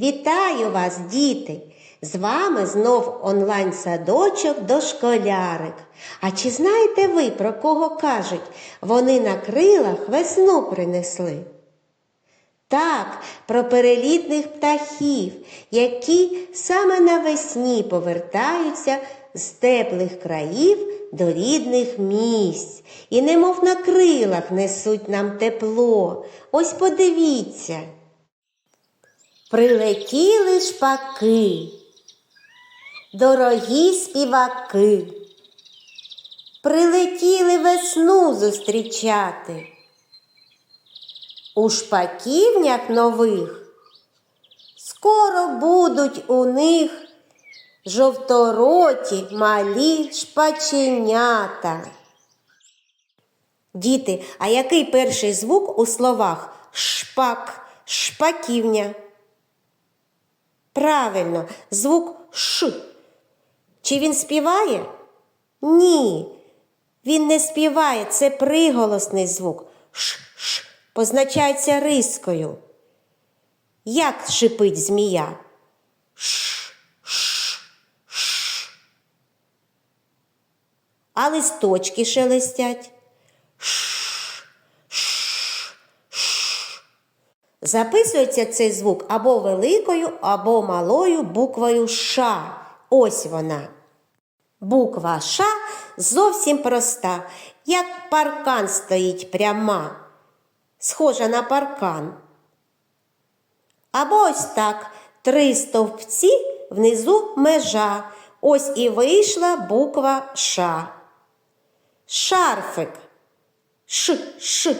Вітаю вас, діти! З вами знов онлайн-садочок дошколярик. А чи знаєте ви, про кого кажуть? Вони на крилах весну принесли? Так, про перелітних птахів, які саме навесні повертаються з теплих країв до рідних місць і немов на крилах несуть нам тепло. Ось подивіться. Прилетіли шпаки, дорогі співаки, прилетіли весну зустрічати. У шпаківнях нових скоро будуть у них жовтороті малі шпаченята. Діти, а який перший звук у словах шпак, шпаківня? Правильно, звук Ш. Чи він співає? Ні. Він не співає, це приголосний звук. Ш-ш позначається рискою. Як шипить змія? Ш, ш, ш. А листочки шелестять. Ш, ш, ш. Записується цей звук або великою, або малою буквою Ш. Ось вона. Буква Ш зовсім проста, як паркан стоїть пряма, схожа на паркан. Або ось так три стовпці внизу межа. Ось і вийшла буква Ш. Шарфик. Ш, ш.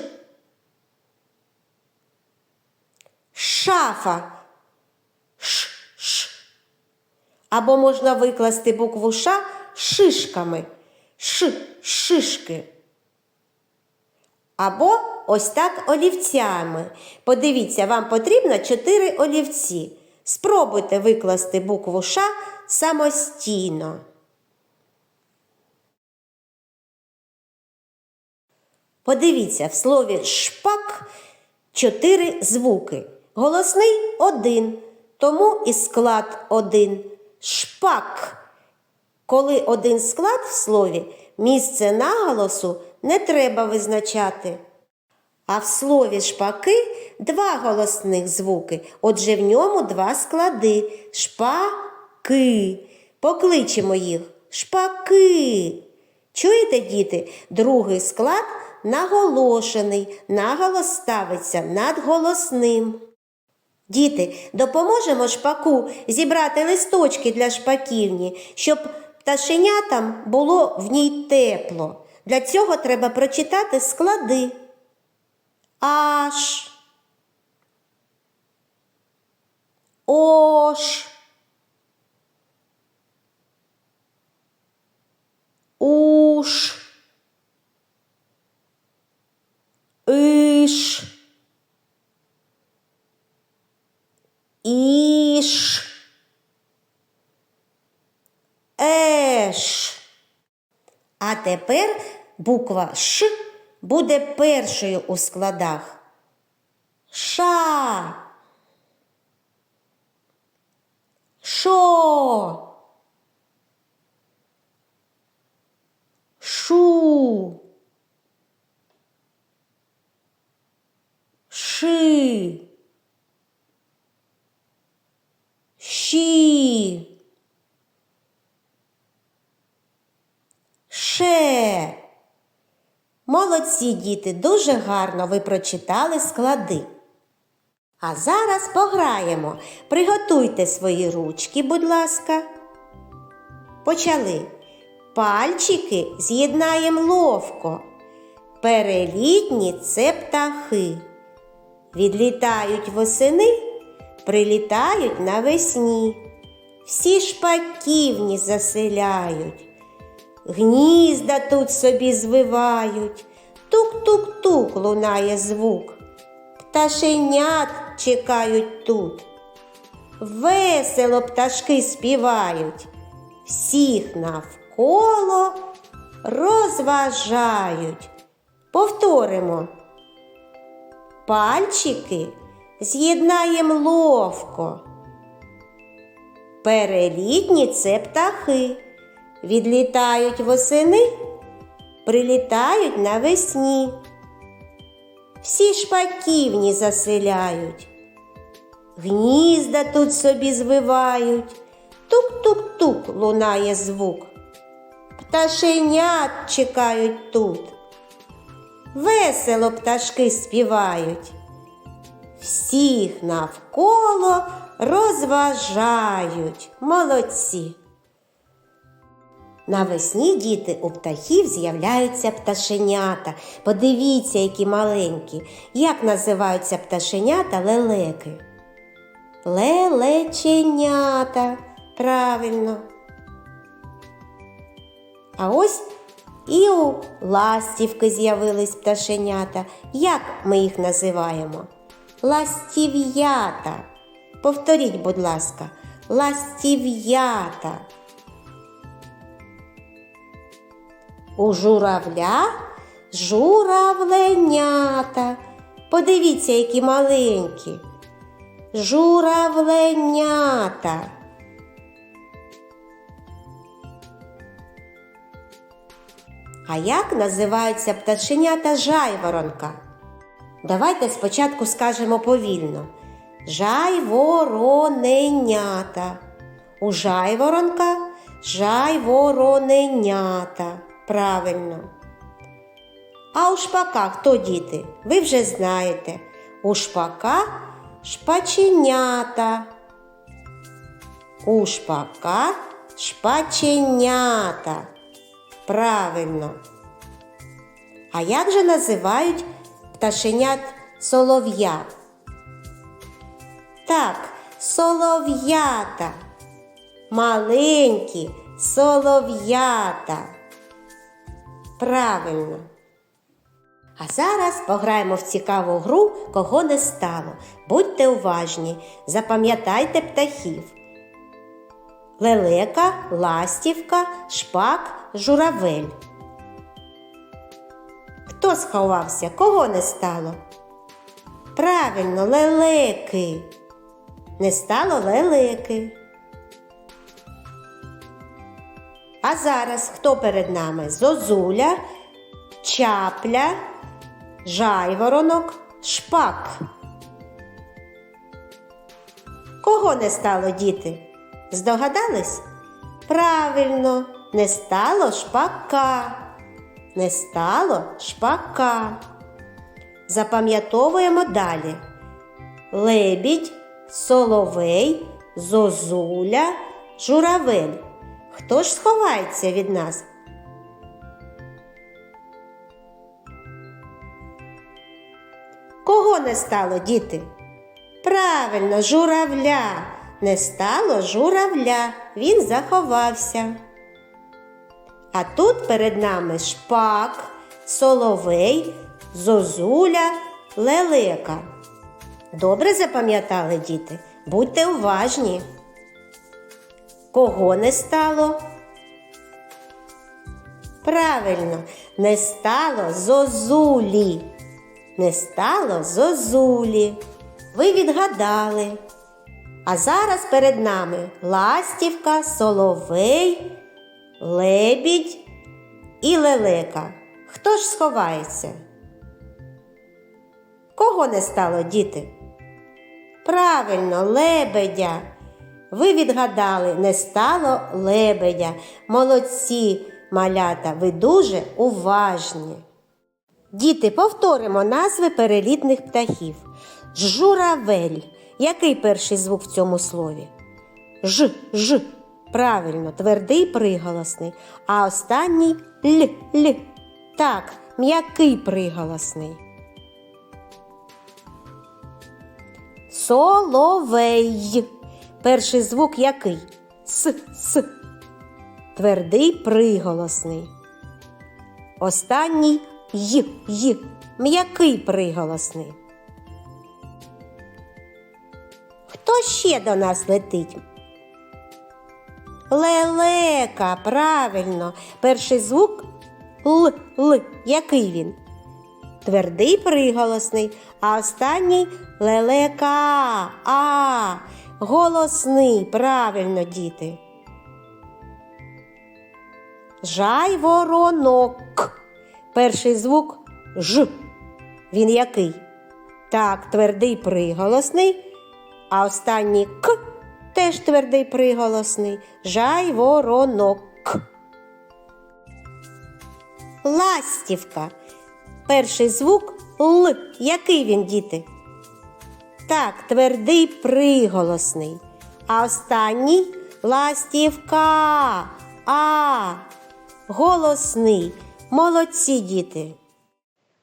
Шафа. Ш, ш. Або можна викласти букву Ш шишками. Ш, шишки. Або ось так олівцями. Подивіться, вам потрібно 4 олівці. Спробуйте викласти букву Ш самостійно. Подивіться, в слові шпак чотири звуки. Голосний один, тому і склад один. Шпак. Коли один склад в слові, місце наголосу не треба визначати. А в слові шпаки два голосних звуки. Отже, в ньому два склади. Шпаки. Покличемо їх. Шпаки. Чуєте, діти? Другий склад наголошений. Наголос ставиться над голосним. Діти, допоможемо шпаку зібрати листочки для шпаківні, щоб пташенятам було в ній тепло. Для цього треба прочитати склади. Аш. Ош. Уш. Еш. А тепер буква Ш буде першою у складах. Ша. Шо. Шу. Ши. Молодці діти, дуже гарно ви прочитали склади. А зараз пограємо. Приготуйте свої ручки, будь ласка. Почали. Пальчики з'єднаємо ловко. Перелітні це птахи. Відлітають восени, прилітають навесні. Всі шпаківні заселяють. Гнізда тут собі звивають, тук-тук-тук лунає звук. Пташенят чекають тут. Весело пташки співають, всіх навколо розважають. Повторимо. Пальчики з'єднаєм ловко. Перелітні це птахи. Відлітають восени, прилітають навесні. Всі шпаківні заселяють. Гнізда тут собі звивають. Тук-тук-тук лунає звук. Пташенят чекають тут. Весело пташки співають. Всіх навколо розважають. Молодці. Навесні діти у птахів з'являються пташенята. Подивіться, які маленькі. Як називаються пташенята лелеки? Лелеченята. Правильно. А ось і у ластівки з'явились пташенята. Як ми їх називаємо? Ластів'ята. Повторіть, будь ласка, ластів'ята. У журавля журавленята. Подивіться, які маленькі. Журавленята. А як називаються пташенята жайворонка? Давайте спочатку скажемо повільно. Жайвороненята. У жайворонка жайвороненята. Правильно. А у шпака хто діти? Ви вже знаєте. У шпака шпаченята. У шпака шпаченята. Правильно. А як же називають пташенят солов'я? Так, солов'ята. Маленькі солов'ята. Правильно. А зараз пограємо в цікаву гру, кого не стало. Будьте уважні, запам'ятайте птахів. Лелека, ластівка, шпак, журавель. Хто сховався? Кого не стало? Правильно, лелеки. Не стало лелеки. А зараз хто перед нами? Зозуля, чапля, жайворонок, шпак. Кого не стало діти? Здогадались? Правильно, не стало шпака. Не стало шпака. Запам'ятовуємо далі. Лебідь, соловей, зозуля, журавель. Хто ж сховається від нас? Кого не стало, діти? Правильно, журавля. Не стало журавля, він заховався. А тут перед нами шпак, соловей, зозуля, лелека. Добре запам'ятали діти? Будьте уважні. Кого не стало? Правильно, не стало зозулі. Не стало зозулі. Ви відгадали. А зараз перед нами ластівка, соловей, лебідь і лелека. Хто ж сховається? Кого не стало, діти? Правильно, лебедя. Ви відгадали, не стало лебедя. Молодці, малята, ви дуже уважні. Діти, повторимо назви перелітних птахів. Журавель. Який перший звук в цьому слові? Ж, ж. Правильно, твердий приголосний. А останній л, л. Так, м'який приголосний. Соловей. Перший звук який? С, с. Твердий приголосний. Останній й, й. М'який приголосний. Хто ще до нас летить? Лелека, правильно. Перший звук Л, Л. Який він? Твердий приголосний, а останній лелека. А. Голосний, правильно, діти. Жайворонок. Перший звук Ж. Він який? Так, твердий приголосний, а останній К теж твердий приголосний. Жайворонок. Ластівка. Перший звук Л. Який він, діти? Так, твердий приголосний. А останній ластівка. А. Голосний. Молодці діти.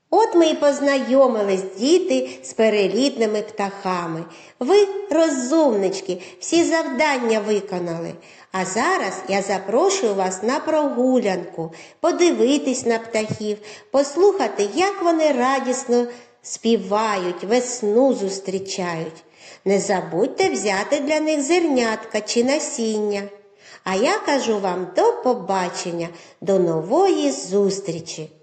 От ми і познайомились, діти, з перелітними птахами. Ви, розумнички, всі завдання виконали. А зараз я запрошую вас на прогулянку, подивитись на птахів, послухати, як вони радісно співають, весну зустрічають. Не забудьте взяти для них зернятка чи насіння. А я кажу вам до побачення, до нової зустрічі!